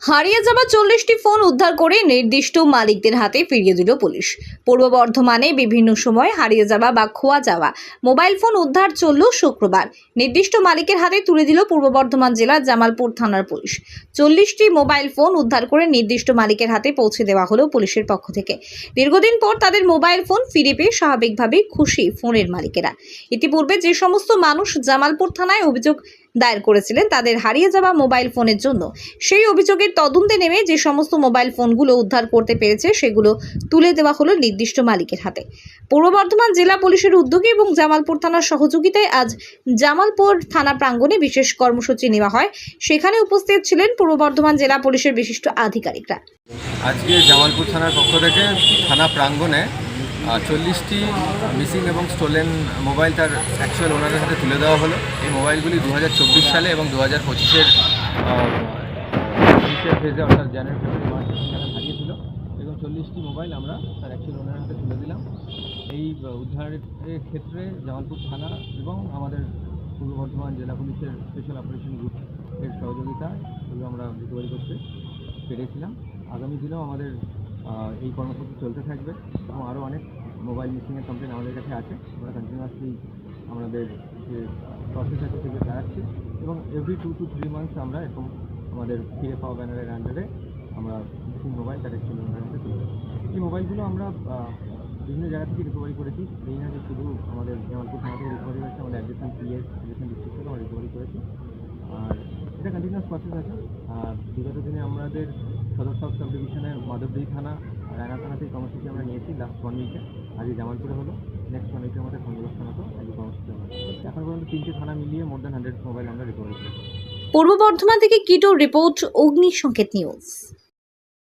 হারিয়ে যাওয়া চল্লিশটি ফোন উদ্ধার করে নির্দিষ্ট মালিকদের হাতে ফিরিয়ে দিল পুলিশ। পূর্ব বর্ধমানে বিভিন্ন সময় হারিয়ে যাওয়া বা খোয়া যাওয়া মোবাইল ফোন উদ্ধার চলল শুক্রবার। নির্দিষ্ট মালিকের হাতে তুলে দিল পূর্ব বর্ধমান জেলার জামালপুর থানার পুলিশ। চল্লিশটি মোবাইল ফোন উদ্ধার করে নির্দিষ্ট মালিকের হাতে পৌঁছে দেওয়া হলো পুলিশের পক্ষ থেকে। দীর্ঘদিন পর তাদের মোবাইল ফোন ফিরে পেয়ে স্বাভাবিকভাবেই খুশি ফোনের মালিকেরা। ইতিপূর্বে যে সমস্ত মানুষ জামালপুর থানায় অভিযোগ দায়ের করেছিলেন তাদের হারিয়ে যাওয়া মোবাইল ফোনের জন্য। সেই অভিযোগের তদন্তে নেমে যে সমস্ত মোবাইল ফোনগুলো উদ্ধার করতে পেরেছে, সেগুলো তুলে দেওয়া হলো নির্দিষ্ট মালিকের হাতে। পূর্ব বর্ধমান জেলা পুলিশের উদ্যোগে এবং জামালপুর থানার সহযোগিতায় আজ জামালপুর থানা প্রাঙ্গণে বিশেষ কর্মসূচি নেওয়া হয়। সেখানে উপস্থিত ছিলেন পূর্ব বর্ধমান জেলা পুলিশের বিশিষ্ট আধিকারিকরা। আজকে জামালপুর থানার পক্ষ থেকে থানা প্রাঙ্গণে চল্লিশটি মিসিং এবং স্টোলেন মোবাইল তার অ্যাকচুয়াল ওনারের হাতে তুলে দেওয়া হলো। এই মোবাইলগুলি দু হাজার চব্বিশ সালে এবং দু হাজার পঁচিশের ফেজে অর্থাৎ জানুয়ারি, ফেব্রুয়ারি, মার্চ এবং চল্লিশটি মোবাইল আমরা তার অ্যাকচুয়াল ওনারের হাতে তুলে দিলাম। এই উদ্ধারের ক্ষেত্রে জামালপুর থানা এবং আমাদের পূর্ব বর্ধমান জেলা পুলিশের স্পেশাল অপারেশন গ্রুপ এর সহযোগিতায় এগুলো আমরা রিকভারি করতে পেরেছিলাম। আগামী দিনেও আমাদের এই কর্মসূচি চলতে থাকবে। এবং আরও অনেক মোবাইল মিসিংয়ের কমপ্লেন আমাদের কাছে আছে। আমরা কন্টিনিউয়াসলি আমাদের যে প্রসেস আছে সেগুলো চালাচ্ছি। এবং every two to three months আমরা এরকম আমাদের ফিরে পাওয়া ব্যানারের আন্ডারে আমরা মিসিং মোবাইল তুলে দেবো। এই মোবাইলগুলো আমরা বিভিন্ন জায়গা থেকে রিকভারি করেছি। এই না যে শুধু আমাদের জামালপুর থানা থেকে রিকভারি হয়েছে, আমাদের অ্যাডজেশন পিএস অ্যাডজেশন ডিস্ট্রিক্ট থেকে আমরা রিকভারি করেছি। আর এটা কন্টিনিউয়াস প্রসেস আছে। আর বিগত দিনে আমাদের সদর সাব সাব ডিভিশনের মাধবদী থানা রায়না থানা থেকে কর্মসূচি আমরা নিয়েছি লাস্ট ওয়ান উইকে আজকে জামালপুরে হলো। নেক্সট ওয়ান উইকের মধ্যে খন্দকার থানাতেও আজকে কর্মসূচি হবে এখন পর্যন্ত তিনটে থানা মিলিয়ে মোর দ্যান হান্ড্রেড মোবাইল আমরা রিকভারি করেছি। পূর্ব বর্ধমান থেকে কিটো রিপোর্ট অগ্নি সংকেত নিউজ।